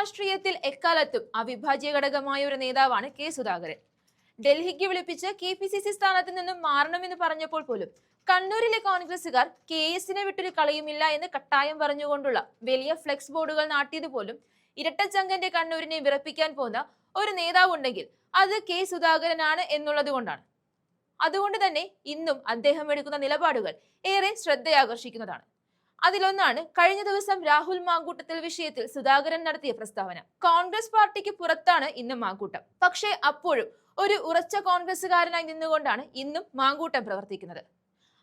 രാഷ്ട്രീയത്തിൽ എക്കാലത്തും അവിഭാജ്യ ഘടകമായ ഒരു നേതാവാണ് കെ സുധാകരൻ. ഡൽഹിക്ക് വിളിപ്പിച്ച് കെ പി സി സി സ്ഥാനത്ത് നിന്നും മാറണമെന്ന് പറഞ്ഞപ്പോൾ പോലും കണ്ണൂരിലെ കോൺഗ്രസുകാർ കെ എസിനെ വിട്ടൊരു കളിയുമില്ല എന്ന് കട്ടായം പറഞ്ഞുകൊണ്ടുള്ള വലിയ ഫ്ലെക്സ് ബോർഡുകൾ നാട്ടിയത് പോലും ഇരട്ടച്ചങ്കന്റെ കണ്ണൂരിനെ വിറപ്പിക്കാൻ പോകുന്ന ഒരു നേതാവുണ്ടെങ്കിൽ അത് കെ സുധാകരനാണ് എന്നുള്ളത് കൊണ്ടാണ്. അതുകൊണ്ട് തന്നെ ഇന്നും അദ്ദേഹം എടുക്കുന്ന നിലപാടുകൾ ഏറെ ശ്രദ്ധയാകർഷിക്കുന്നതാണ്. അതിലൊന്നാണ് കഴിഞ്ഞ ദിവസം രാഹുൽ മാങ്കൂട്ടത്തിൽ വിഷയത്തിൽ സുധാകരൻ നടത്തിയ പ്രസ്താവന. കോൺഗ്രസ് പാർട്ടിക്ക് പുറത്താണ് ഇന്ന് മാങ്കൂട്ടം. പക്ഷേ അപ്പോഴും ഒരു ഉറച്ച കോൺഗ്രസ്സുകാരനായി നിന്നുകൊണ്ടാണ് ഇന്നും മാങ്കൂട്ടം പ്രവർത്തിക്കുന്നത്.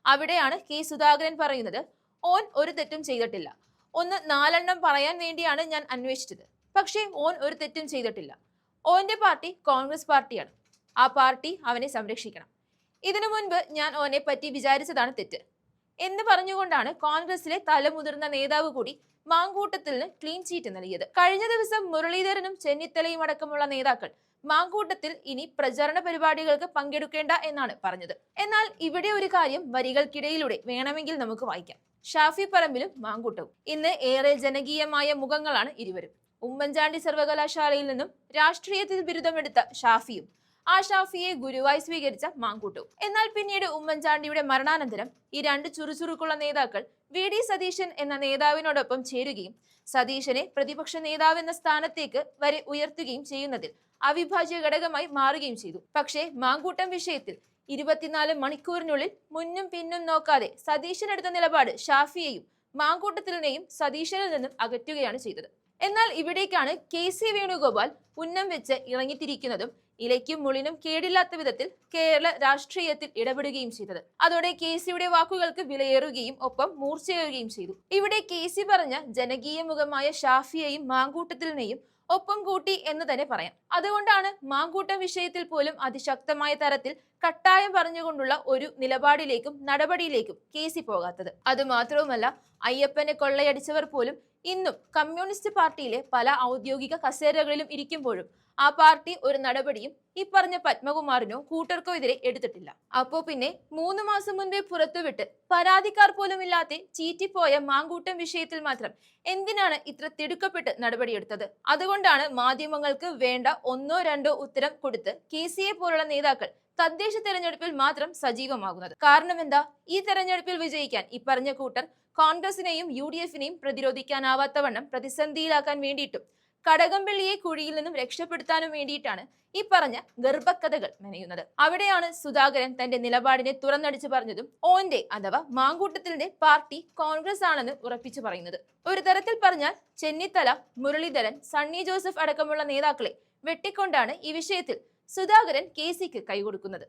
അവിടെയാണ് കെ സുധാകരൻ പറയുന്നത് ഓൻ ഒരു തെറ്റും ചെയ്തിട്ടില്ല. ഒന്ന് നാലെണ്ണം പറയാൻ വേണ്ടിയാണ് ഞാൻ അന്വേഷിച്ചത്. പക്ഷേ ഓൻ ഒരു തെറ്റും ചെയ്തിട്ടില്ല. ഓന്റെ പാർട്ടി കോൺഗ്രസ് പാർട്ടിയാണ്. ആ പാർട്ടി അവനെ സംരക്ഷിക്കണം. ഇതിനു മുൻപ് ഞാൻ ഓനെ പറ്റി വിചാരിച്ചതാണ് തെറ്റ്. എന്ന് പറഞ്ഞുകൊണ്ടാണ് കോൺഗ്രസിലെ തലമുതിർന്ന നേതാവ് കൂടി മാങ്കൂട്ടത്തിന് ക്ലീൻ ചീറ്റ് നൽകിയത്. കഴിഞ്ഞ ദിവസം മുരളീധരനും ചെന്നിത്തലയും അടക്കമുള്ള നേതാക്കൾ മാങ്കൂട്ടത്തിൽ ഇനി പ്രചരണ പരിപാടികൾക്ക് പങ്കെടുക്കേണ്ട എന്നാണ് പറഞ്ഞത്. എന്നാൽ ഇവിടെ ഒരു കാര്യം വരികൾക്കിടയിലൂടെ വേണമെങ്കിൽ നമുക്ക് വായിക്കാം. ഷാഫി പറമ്പിലും മാങ്കൂട്ടവും. ഇന്ന് ഏറെ ജനകീയമായ മുഖങ്ങളാണ് ഇരുവരും. ഉമ്മൻചാണ്ടി സർവകലാശാലയിൽ നിന്നും രാഷ്ട്രീയത്തിൽ ബിരുദമെടുത്ത ഷാഫിയും ആ ഷാഫിയെ ഗുരുവായി സ്വീകരിച്ച മാങ്കൂട്ടു. എന്നാൽ പിന്നീട് ഉമ്മൻചാണ്ടിയുടെ മരണാനന്തരം ഈ രണ്ട് ചുറുചുറുക്കുള്ള നേതാക്കൾ വി. ഡി. സതീശൻ എന്ന നേതാവിനോടൊപ്പം ചേരുകയും സതീശനെ പ്രതിപക്ഷ നേതാവ് എന്ന സ്ഥാനത്തേക്ക് വരെ ഉയർത്തുകയും ചെയ്യുന്നതിൽ അവിഭാജ്യ ഘടകമായി മാറുകയും ചെയ്തു. പക്ഷേ മാങ്കൂട്ടം വിഷയത്തിൽ ഇരുപത്തിനാല് മണിക്കൂറിനുള്ളിൽ മുന്നും പിന്നും നോക്കാതെ സതീശൻ എടുത്ത നിലപാട് ഷാഫിയെയും മാങ്കൂട്ടത്തിലിനെയും സതീശനിൽ നിന്നും അകറ്റുകയാണ് ചെയ്തത്. എന്നാൽ ഇവിടേക്കാണ് കെ. സി. വേണുഗോപാൽ ഉന്നം വെച്ച് ഇറങ്ങിത്തിരിക്കുന്നതും ഇലയ്ക്കും മുളിനും കേടില്ലാത്ത വിധത്തിൽ കേരള രാഷ്ട്രീയത്തിൽ ഇടപെടുകയും ചെയ്തത്. അതോടെ കെ സിയുടെ വാക്കുകൾക്ക് വിലയേറുകയും ഒപ്പം മൂർച്ചയേറുകയും ചെയ്തു. ഇവിടെ കെ സി പറഞ്ഞ ജനകീയ മുഖമായ ഷാഫിയെയും മാങ്കൂട്ടത്തിലിനെയും ഒപ്പം കൂട്ടി എന്ന് തന്നെ പറയാം. അതുകൊണ്ടാണ് മാങ്കൂട്ടം വിഷയത്തിൽ പോലും അതിശക്തമായ തരത്തിൽ കട്ടായം പറഞ്ഞുകൊണ്ടുള്ള ഒരു നിലപാടിലേക്കും നടപടിയിലേക്കും കേസി പോകാത്തത്. അത് മാത്രവുമല്ല അയ്യപ്പനെ കൊള്ളയടിച്ചവർ പോലും ഇന്നും കമ്മ്യൂണിസ്റ്റ് പാർട്ടിയിലെ പല ഔദ്യോഗിക കസേരകളിലും ഇരിക്കുമ്പോഴും ആ പാർട്ടി ഒരു നടപടിയും ഈ പറഞ്ഞ പത്മകുമാറിനോ കൂട്ടർക്കോ എതിരെ എടുത്തിട്ടില്ല. അപ്പോ പിന്നെ മൂന്ന് മാസം മുൻപേ പുറത്തുവിട്ട് പരാതിക്കാർ പോലും ഇല്ലാതെ ചീറ്റിപ്പോയ മാങ്കൂട്ടം വിഷയത്തിൽ മാത്രം എന്തിനാണ് ഇത്ര തിടുക്കപ്പെട്ട് നടപടിയെടുത്തത്? അതുകൊണ്ടാണ് മാധ്യമങ്ങൾക്ക് വേണ്ട ഒന്നോ രണ്ടോ ഉത്തരം കൊടുത്ത് കെ പോലുള്ള നേതാക്കൾ തദ്ദേശ തെരഞ്ഞെടുപ്പിൽ മാത്രം സജീവമാകുന്നത്. കാരണം എന്താ? ഈ തെരഞ്ഞെടുപ്പിൽ വിജയിക്കാൻ ഈ പറഞ്ഞ കൂട്ടർ കോൺഗ്രസിനെയും യു ഡി എഫിനെയും പ്രതിരോധിക്കാനാവാത്തവണ്ണം പ്രതിസന്ധിയിലാക്കാൻ വേണ്ടിയിട്ടും കടകംപള്ളിയെ കുഴിയിൽ നിന്നും രക്ഷപ്പെടുത്താനും വേണ്ടിയിട്ടാണ് ഈ പറഞ്ഞ ഗർഭക്കഥകൾ മെനയുന്നത്. അവിടെയാണ് സുധാകരൻ തന്റെ നിലപാടിനെ തുറന്നടിച്ചു പറഞ്ഞതും ഓന്റെ അഥവാ മാങ്കൂട്ടത്തിന്റെ പാർട്ടി കോൺഗ്രസ് ആണെന്ന് ഉറപ്പിച്ചു പറയുന്നത്. ഒരു തരത്തിൽ പറഞ്ഞാൽ ചെന്നിത്തല മുരളീധരൻ സണ്ണി ജോസഫ് അടക്കമുള്ള നേതാക്കളെ വെട്ടിക്കൊണ്ടാണ് ഈ വിഷയത്തിൽ സുധാകരൻ കെ സിക്ക് കൈകൊടുക്കുന്നത്.